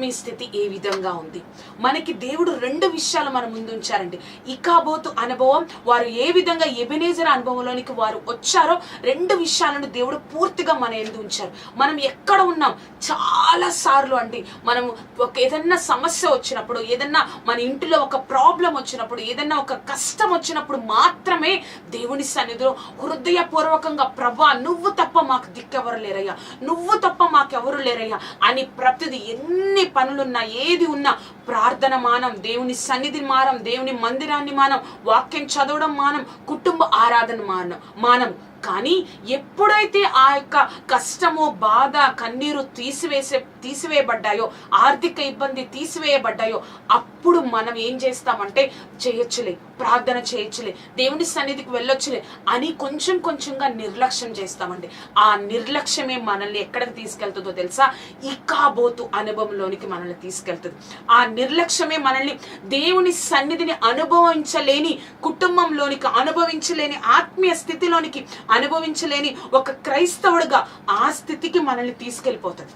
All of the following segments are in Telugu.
ఆత్మీయ స్థితి ఏ విధంగా ఉంది? మనకి దేవుడు రెండు విషయాలు మన ముందు ఉంచారండి ఇకాబోతు అనుభవం వారు ఏ విధంగా ఎబినేజర్ అనుభవంలోనికి వారు వచ్చారో రెండు విషయాలను దేవుడు పూర్తిగా మన ఎందు ఉంచారు. మనం ఎక్కడ ఉన్నాం? చాలా సార్లు అండి మనం ఒక ఏదన్నా సమస్య వచ్చినప్పుడు ఏదన్నా మన ఇంటిలో ఒక ప్రాబ్లం వచ్చినప్పుడు ఏదన్నా ఒక కష్టం వచ్చినప్పుడు మాత్రమే దేవుని సన్నిధిలో హృదయపూర్వకంగా ప్రభా నువ్వు తప్ప మాకు దిక్కెవరు లేరయ్యా. నువ్వు తప్ప మాకెవరు లేరయ్యా. అని ప్రతిది ఎన్ని పనులున్నా ఏది ఉన్నా ప్రార్థన మానం దేవుని సన్నిధి మానం దేవుని మందిరాన్ని మానం వాక్యం చదవడం మానం కుటుంబ ఆరాధన మానం మానం. కానీ ఎప్పుడైతే ఆ యొక్క కష్టము బాధ కన్నీరు తీసివేసే తీసివేయబడ్డాయో ఆర్థిక ఇబ్బంది తీసివేయబడ్డాయో అప్పుడు మనం ఏం చేస్తామంటే చేయొచ్చులే ప్రార్థన చేయొచ్చులే దేవుని సన్నిధికి వెళ్ళొచ్చులే అని కొంచెం కొంచెంగా నిర్లక్ష్యం చేస్తామండి. ఆ నిర్లక్ష్యమే మనల్ని ఎక్కడికి తీసుకెళ్తుందో తెలుసా? ఇకాబోతు అనుభవంలోనికి మనల్ని తీసుకెళ్తుంది. ఆ నిర్లక్ష్యమే మనల్ని దేవుని సన్నిధిని అనుభవించలేని కుటుంబంలోనికి అనుభవించలేని ఆత్మీయ స్థితిలోనికి అనుభవించలేని ఒక క్రైస్తవుడిగా ఆ స్థితికి మనల్ని తీసుకెళ్ళిపోతుంది.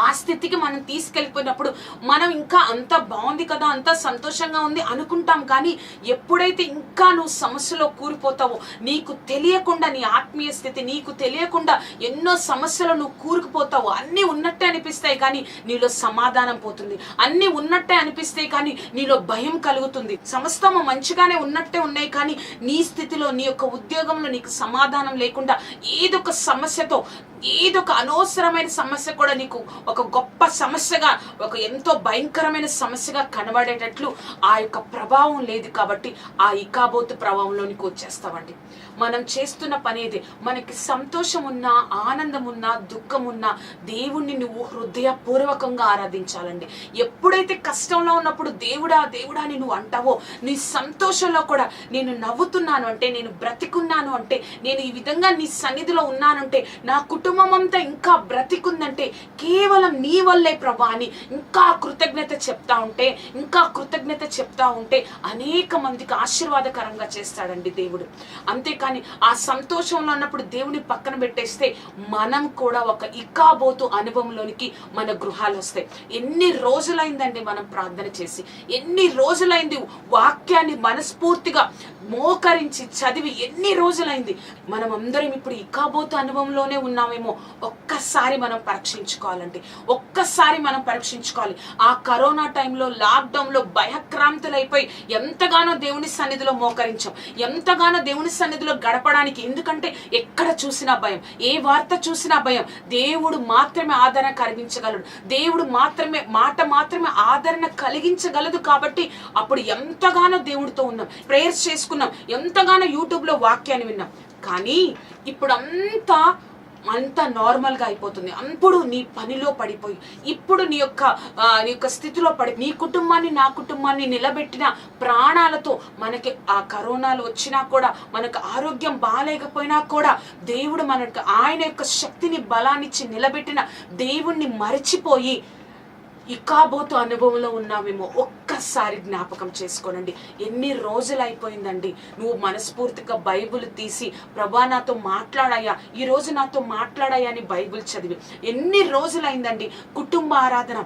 ఆ స్థితికి మనం తీసుకెళ్ళిపోయినప్పుడు మనం ఇంకా అంత బాగుంది కదా అంత సంతోషంగా ఉంది అనుకుంటాం. కానీ ఎప్పుడైతే ఇంకా నువ్వు సమస్యలో కూరిపోతావో నీకు తెలియకుండా నీ ఆత్మీయ స్థితి నీకు తెలియకుండా ఎన్నో సమస్యలు నువ్వు కూరుకుపోతావు అన్నీ ఉన్నట్టే అనిపిస్తాయి కానీ నీలో సమాధానం పోతుంది. అన్నీ ఉన్నట్టే అనిపిస్తాయి కానీ నీలో భయం కలుగుతుంది. సమస్తము మంచిగానే ఉన్నట్టే ఉన్నాయి కానీ నీ స్థితిలో నీ యొక్క ఉద్యోగంలో నీకు సమాధానం లేకుండా ఏదొక సమస్యతో ఏదొక అనవసరమైన సమస్య కూడా నీకు ఒక గొప్ప సమస్యగా ఒక ఎంతో భయంకరమైన సమస్యగా కనబడేటట్లు ఆ యొక్క ప్రభావం లేదు కాబట్టి ఆ ఇకాబోతు ప్రభావంలోనికి వచ్చేస్తామండి. మనం చేస్తున్న పని మనకి సంతోషం ఉన్నా ఆనందం ఉన్నా దుఃఖం ఉన్నా దేవుణ్ణి నువ్వు హృదయపూర్వకంగా ఆరాధించాలండి. ఎప్పుడైతే కష్టంలో ఉన్నప్పుడు దేవుడా దేవుడా అని నువ్వు అంటావో నీ సంతోషంలో కూడా నేను నవ్వుతున్నాను అంటే నేను బ్రతికున్నాను అంటే నేను ఈ విధంగా నీ సన్నిధిలో ఉన్నానంటే నా కుటుంబం అంతా ఇంకా బ్రతికుందంటే కేవలం నీ వల్లే ప్రభా అని ఇంకా కృతజ్ఞత చెప్తా ఉంటే ఇంకా కృతజ్ఞత చెప్తా ఉంటే అనేక మందికి ఆశీర్వాదకరంగా చేస్తాడండి దేవుడు. అంతేకాని ఆ సంతోషంలో ఉన్నప్పుడు దేవుని పక్కన పెట్టేస్తే మనం కూడా ఒక ఇకాబోతు అనుభవంలోనికి మన గృహాలు వస్తాయి. ఎన్ని రోజులైందండి మనం ప్రార్థన చేసి ఎన్ని రోజులైంది వాక్యాన్ని మనస్ఫూర్తిగా మోకరించి చదివి ఎన్ని రోజులైంది మనం అందరం ఇప్పుడు ఇకాబోతు అనుభవంలోనే ఉన్నామేమో ఒక్కసారి మనం పరీక్షించుకోవాలండి ఒక్కసారి మనం పరీక్షించుకోవాలి. ఆ కరోనా టైంలో లాక్డౌన్లో భయక్రాంతులైపోయి ఎంతగానో దేవుని సన్నిధిలో మోకరించాం. ఎంతగానో దేవుని సన్నిధిలో గడపడానికి ఎందుకంటే ఎక్కడ చూసినా భయం. ఏ వార్త చూసినా భయం. దేవుడు మాత్రమే ఆదరణ కలిగించగలడు. దేవుడు మాత్రమే మాట మాత్రమే ఆదరణ కలిగించగలదు కాబట్టి అప్పుడు ఎంతగానో దేవుడితో ఉన్నాం. ప్రేయర్స్ చేసుకున్నాం. ఎంతగానో యూట్యూబ్లో వాక్యాన్ని విన్నాం. కానీ ఇప్పుడు అంతా అంత నార్మల్గా అయిపోతుంది. అప్పుడు నీ పనిలో పడిపోయి ఇప్పుడు నీ యొక్క నీ యొక్క స్థితిలో పడి నీ కుటుంబాన్ని నా కుటుంబాన్ని నిలబెట్టిన ప్రాణాలతో మనకి ఆ కరోనాలు వచ్చినా కూడా మనకు ఆరోగ్యం బాగాలేకపోయినా కూడా దేవుడు మనకు ఆయన యొక్క శక్తిని బలాన్నిచ్చి నిలబెట్టిన దేవుణ్ణి మరచిపోయి ఇకాబోతు అనుభవంలో ఉన్నామేమో ఒక్కసారి జ్ఞాపకం చేసుకోనండి. ఎన్ని రోజులు అయిపోయిందండి నువ్వు మనస్ఫూర్తిగా బైబిల్ తీసి ప్రభా నాతో మాట్లాడాయా ఈ రోజు నాతో మాట్లాడాయా అని బైబిల్ చదివి. ఎన్ని రోజులైందండి. కుటుంబ ఆరాధన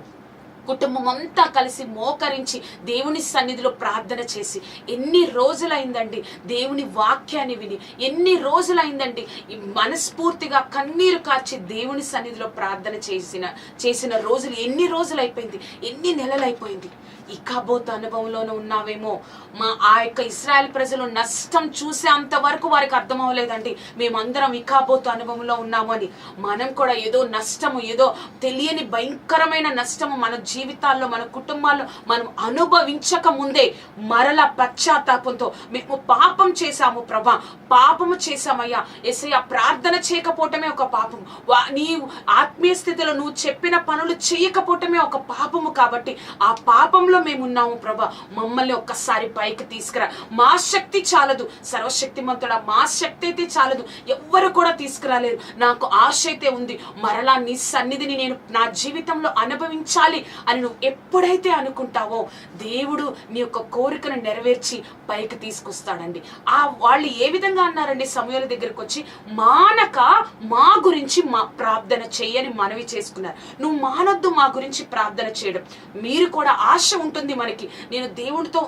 కుటుంబం అంతా కలిసి మోకరించి దేవుని సన్నిధిలో ప్రార్థన చేసి ఎన్ని రోజులైందండి దేవుని వాక్యాన్ని విని ఎన్ని రోజులైందండి ఈ మనస్ఫూర్తిగా కన్నీరు కార్చి దేవుని సన్నిధిలో ప్రార్థన చేసిన చేసిన రోజులు ఎన్ని రోజులు అయిపోయింది ఎన్ని నెలలు అయిపోయింది ఇకాబోత్ అనుభవంలోనే ఉన్నావేమో? మా ఆ యొక్క ఇస్రాయల్ ప్రజలు నష్టం చూసే అంతవరకు వారికి అర్థం అవ్వలేదండి మేమందరం ఇకాబోత్ అనుభవంలో ఉన్నాము అని. మనం కూడా ఏదో నష్టము ఏదో తెలియని భయంకరమైన నష్టము మన జీవితాల్లో మన కుటుంబాల్లో మనం అనుభవించక ముందే మరల పశ్చాత్తాపంతో మేము పాపం చేశాము ప్రభా. పాపము చేశామయ్యా. ఎసయ్య ప్రార్థన చేయకపోవటమే ఒక పాపం. వా- నీ ఆత్మీయ స్థితిలో నువ్వు చెప్పిన పనులు చేయకపోవటమే ఒక పాపము కాబట్టి ఆ పాపంలో మేము ఉన్నాము ప్రభా. మమ్మల్ని ఒక్కసారి పైకి తీసుకురా. మా శక్తి చాలదు. సర్వశక్తిమంతుడా మా శక్తి అయితే చాలదు. ఎవ్వరు కూడా తీసుకురాలేరు. నాకు ఆశ అయితే ఉంది. మరలా నీ సన్నిధిని నేను నా జీవితంలో అనుభవించాలి అని నువ్వు ఎప్పుడైతే అనుకుంటావో దేవుడు నీ యొక్క కోరికను నెరవేర్చి పైకి తీసుకొస్తాడండి. ఆ వాళ్ళు ఏ విధంగా అన్నారండి సమయాల దగ్గరకు వచ్చి? మానక మా గురించి మా ప్రార్థన చేయని మనవి చేసుకున్నారు. నువ్వు మానొద్దు మా గురించి ప్రార్థన చేయడం. మీరు కూడా ఆశ ఉంటుంది మనకి. నేను దేవుడితో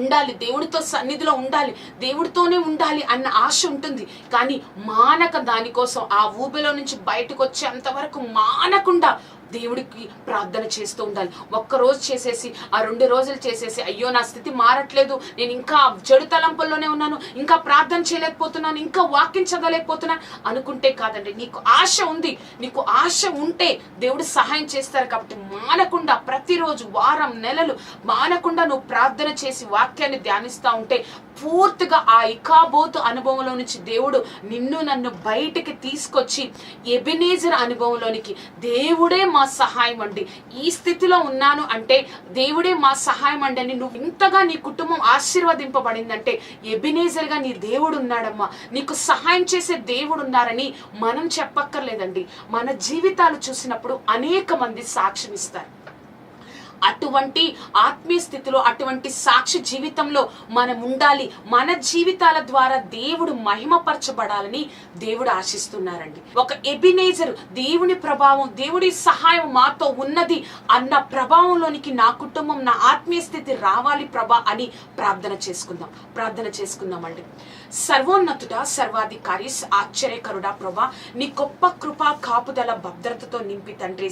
ఉండాలి దేవుడితో సన్నిధిలో ఉండాలి దేవుడితోనే ఉండాలి అన్న ఆశ ఉంటుంది. కానీ మానక దానికోసం ఆ ఊబిలో నుంచి బయటకు వచ్చేంత వరకు మానకుండా దేవుడికి ప్రార్థన చేస్తూ ఉండాలి. ఒక్క రోజు చేసేసి ఆ రెండు రోజులు చేసేసి అయ్యో నా స్థితి మారట్లేదు. నేను ఇంకా చెడు తలంపుల్లోనే ఉన్నాను. ఇంకా ప్రార్థన చేయలేకపోతున్నాను. ఇంకా వాక్యం చదవలేకపోతున్నాను అనుకుంటే కాదండి. నీకు ఆశ ఉంది. నీకు ఆశ ఉంటే దేవుడు సహాయం చేస్తారు కాబట్టి మానకుండా ప్రతిరోజు వారం నెలలు మానకుండా నువ్వు ప్రార్థన చేసి వాక్యాన్ని ధ్యానిస్తూ ఉంటే పూర్తిగా ఆ ఇకాబోతు అనుభవంలో నుంచి దేవుడు నిన్ను నన్ను బయటికి తీసుకొచ్చి ఎబినేజర్ అనుభవంలోనికి దేవుడే మా సహాయం అండి. ఈ స్థితిలో ఉన్నాను అంటే దేవుడే మా సహాయం అండి అని నువ్వు ఇంతగా నీ కుటుంబం ఆశీర్వదింపబడిందంటే ఎబినేజర్గా నీ దేవుడు ఉన్నాడమ్మా. నీకు సహాయం చేసే దేవుడు ఉన్నారని మనం చెప్పక్కర్లేదండి. మన జీవితాలు చూసినప్పుడు అనేక మంది సాక్ష్యం ఇస్తారు అటువంటి ఆత్మీయ స్థితిలో అటువంటి సాక్షి జీవితంలో మనం ఉండాలి మన జీవితాల ద్వారా దేవుడు మహిమపరచబడాలని దేవుడు ఆశిస్తున్నారండి. ఒక ఎబినేజర్ దేవుని ప్రభావం దేవుడి సహాయం మాతో ఉన్నది అన్న ప్రభావంలోనికి నా కుటుంబం నా ఆత్మీయ స్థితి రావాలి ప్రభా అని ప్రార్థన చేసుకుందాం. ప్రార్థన చేసుకుందామండి. సర్వోన్నతుడ సర్వాధికారి ఆశ్చర్యకరుడా ప్రభా నీ గొప్ప కృప కాపుదల భద్రతతో నింపి తండ్రి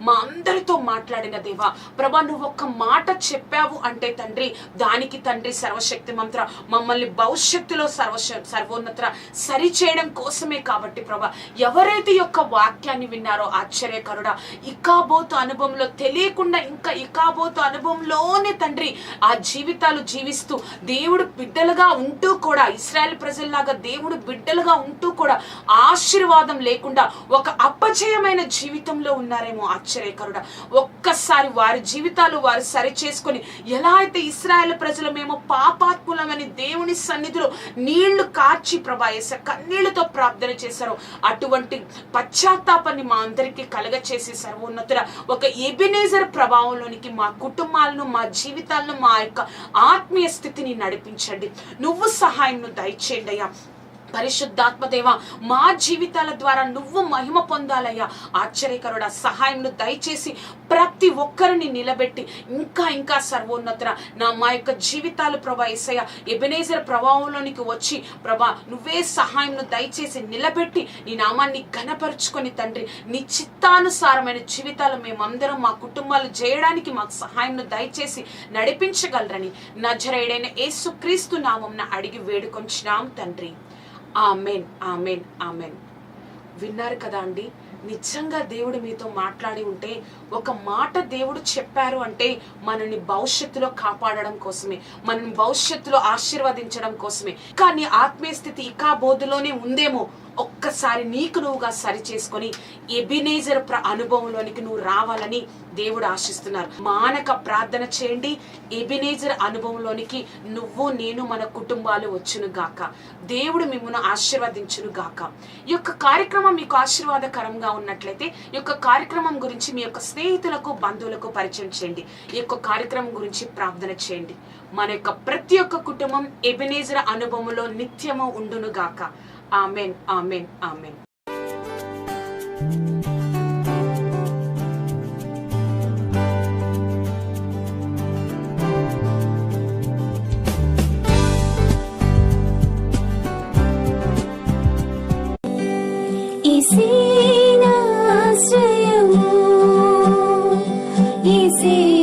మా అందరితో మాట్లాడిన దేవా ప్రభా నువ్వు ఒక్క మాట చెప్పావు అంటే తండ్రి దానికి తండ్రి సర్వశక్తి మంత్ర. మమ్మల్ని భవిష్యత్తులో సర్వ సర్వోన్నత సరి చేయడం కోసమే కాబట్టి ప్రభా ఎవరైతే యొక్క వాక్యాన్ని విన్నారో ఆశ్చర్యకరుడా ఇకాబోతు అనుభవంలో తెలియకుండా ఇంకా ఇకాబోతు అనుభవంలోనే తండ్రి ఆ జీవితాలు జీవిస్తూ దేవుడు బిడ్డలుగా ఉంటూ కూడా ఇస్రాయల్ ప్రజల్లాగా దేవుడు బిడ్డలుగా ఉంటూ కూడా ఆశీర్వాదం లేకుండా ఒక అపజయమైన జీవితంలో ఉన్నారేమో ఆశ్చర్యకరుడా. ఒక్కసారి వారి జీవితాలు వారు సరి చేసుకొని ఎలా అయితే ఇస్రాయల్ ప్రజలు మేము పాపాత్ములమని దేవుని సన్నిధిలో నీళ్ళు కార్చి ప్రభాయేస కన్నీళ్ళతో ప్రార్థన చేశారు అటువంటి పశ్చాత్తాపాన్ని మా అందరికీ కలగ చేసి సర్వోన్నతుల ఒక ఎబినేజర్ ప్రభావంలోనికి మా కుటుంబాలను మా జీవితాలను మా యొక్క ఆత్మీయ స్థితిని నడిపించండి. నువ్వు సహాయం దయచేయండి అయ్యా. పరిశుద్ధాత్మదేవ మా జీవితాల ద్వారా నువ్వు మహిమ పొందాలయ్యా. ఆశ్చర్యకరుడ సహాయంను దయచేసి ప్రతి ఒక్కరిని నిలబెట్టి ఇంకా ఇంకా సర్వోన్నతర నా మా యొక్క జీవితాలు ప్రభా ఎసయ్య ఎబెనేజర్ ప్రభావంలోనికి వచ్చి ప్రభా నువ్వే సహాయంను దయచేసి నిలబెట్టి నీ నామాన్ని ఘనపరుచుకొని తండ్రి నీ చిత్తానుసారమైన జీవితాలు మేమందరం మా కుటుంబాలు చేయడానికి మాకు సహాయంను దయచేసి నడిపించగలరని నజరేడైన ఏసుక్రీస్తు నామంన అడిగి వేడుకొంచినాం తండ్రి. Amen amen amen. విన్నారు కదా అండి? నిజంగా దేవుడు మీతో మాట్లాడి ఉంటే ఒక మాట దేవుడు చెప్పారు అంటే మనల్ని భవిష్యత్తులో కాపాడడం కోసమే మనల్ని భవిష్యత్తులో ఆశీర్వదించడం కోసమే. కానీ ఆత్మీయ స్థితి ఇకా బోధలోనే ఉందేమో? ఒక్కసారి నీకు నువ్వుగా సరి చేసుకొని ఎబినేజర్ ప్ర అనుభవంలోనికి నువ్వు రావాలని దేవుడు ఆశిస్తున్నారు. మానక ప్రార్థన చేయండి. ఎబినేజర్ అనుభవంలోనికి నువ్వు నేను మన కుటుంబాలు వచ్చును గాక. దేవుడు మిమ్మల్ని ఆశీర్వదించును గాక. ఈ యొక్క కార్యక్రమం మీకు ఆశీర్వాదకరంగా ఉన్నట్లయితే ఈ యొక్క కార్యక్రమం గురించి మీ యొక్క స్నేహితులకు బంధువులకు పరిచయం చేయండి. ఈ యొక్క కార్యక్రమం గురించి ప్రార్థన చేయండి. మన యొక్క ప్రతి ఒక్క కుటుంబం ఎబినేజర్ అనుభవంలో నిత్యము ఉండును గాక. ఆమెన్ ఆమెన్ ఆమెన్ ఈసేనాశ్రయము ఈసే